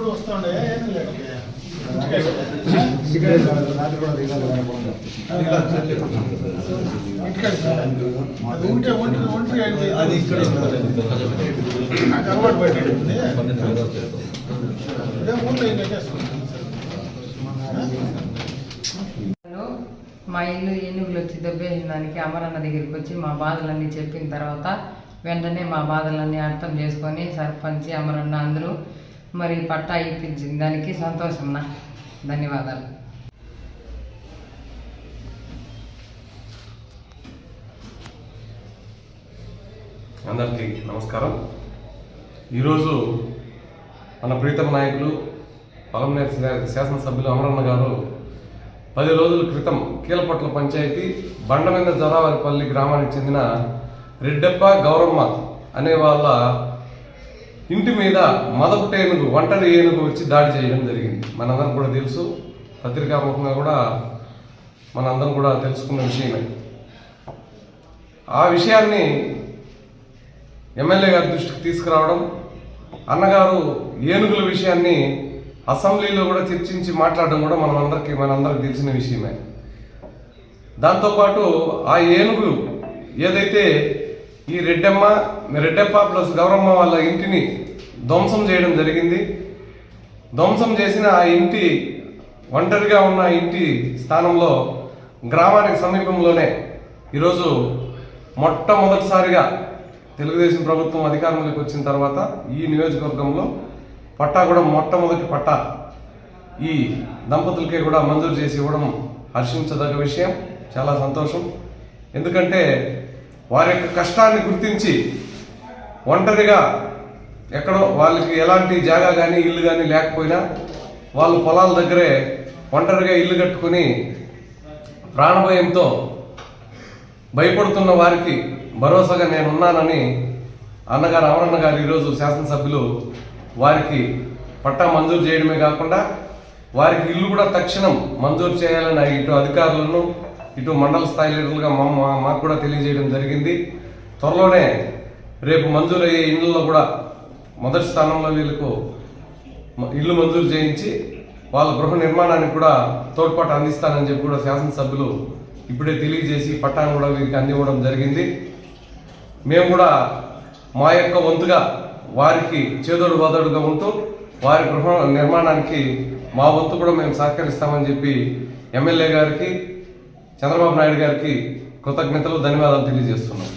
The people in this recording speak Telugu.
ఇప్పుడు వస్తుండే. అది ఉంటే ఒంటి ఒంటి అయింది. అది ఇక్కడ అలవాటు మా ఇల్లు ఏనుగులు వచ్చి దెబ్బేసిన దానికి అమరన్న దగ్గరికి వచ్చి మా బాధలన్నీ చెప్పిన తర్వాత వెంటనే మా బాధలన్నీ అర్థం చేసుకొని సర్పంచ్ అమరన్న అందరూ మరి పట్టా ఇప్పించిన దానికి సంతోషం నా. ధన్యవాదాలు. అందరికీ నమస్కారం. ఈరోజు మన ప్రీతమ నాయకులు పలమనేరు శాసనసభ్యులు అమరన్న గారు పది రోజుల క్రితం కీలపట్ల పంచాయతీ బండమింద జొరావారిపల్లి గ్రామానికి చెందిన రెడ్డప్ప గౌరమ్మ అనే వాళ్ళ ఇంటి మీద మదపుట ఏనుగు ఒంటరి ఏనుగు వచ్చి దాడి చేయడం జరిగింది. మనందరం కూడా తెలుసు పత్రికాముఖంగా కూడా మనందరం కూడా తెలుసుకున్న విషయమే. ఆ విషయాన్ని ఎమ్మెల్యే గారి దృష్టికి తీసుకురావడం అన్నగారు ఏనుగుల విషయాన్ని అసెంబ్లీలో కూడా చర్చించి మాట్లాడడం కూడా మనందరికీ అందరికీ మనందరికి తెలిసిన విషయమే. దాంతోపాటు ఆ ఏనుగు ఏదైతే ఈ రెడ్డమ్మ రెడ్డప్ప ప్లస్ గౌరమ్మ వాళ్ళ ఇంటిని ధ్వంసం చేయడం జరిగింది. ధ్వంసం చేసిన ఆ ఇంటి ఒంటరిగా ఉన్న ఇంటి స్థానంలో గ్రామానికి సమీపంలోనే ఈరోజు మొట్టమొదటిసారిగా తెలుగుదేశం ప్రభుత్వం అధికారంలోకి వచ్చిన తర్వాత ఈ నియోజకవర్గంలో పట్టా కూడా మొట్టమొదటి పట్టా ఈ దంపతులకే కూడా మంజూరు చేసి ఇవ్వడం హర్షించదగ్గ విషయం. చాలా సంతోషం. ఎందుకంటే వారి యొక్క కష్టాన్ని గుర్తించి ఒంటరిగా ఎక్కడో వాళ్ళకి ఎలాంటి జాగా కానీ ఇల్లు కానీ లేకపోయినా వాళ్ళు పొలాల దగ్గరే ఒంటరిగా ఇల్లు కట్టుకుని ప్రాణభయంతో భయపడుతున్న వారికి భరోసాగా నేను ఉన్నానని అన్నగారు అమరన్న గారు ఈరోజు శాసనసభ్యులు వారికి పట్టా మంజూరు చేయడమే కాకుండా వారికి ఇల్లు కూడా తక్షణం మంజూరు చేయాలని ఇటు అధికారులను ఇటు మండల స్థాయి లీడర్లుగా మా మాకు కూడా తెలియజేయడం జరిగింది. త్వరలోనే రేపు మంజూరయ్యే ఇళ్ళలో కూడా మొదటి స్థానంలో వీళ్ళకు ఇల్లు మంజూరు చేయించి వాళ్ళ గృహ నిర్మాణానికి కూడా తోడ్పాటు అందిస్తానని చెప్పి కూడా శాసనసభ్యులు ఇప్పుడే తెలియజేసి పట్టాను కూడా వీరికి అందివ్వడం జరిగింది. మేము కూడా మా యొక్క వంతుగా వారికి చేదోడు వాదోడుగా ఉంటూ వారి గృహ నిర్మాణానికి మా వంతు కూడా మేము సహకరిస్తామని చెప్పి ఎమ్మెల్యే గారికి చంద్రబాబు నాయుడు గారికి కృతజ్ఞతలు ధన్యవాదాలు తెలియజేస్తున్నాం.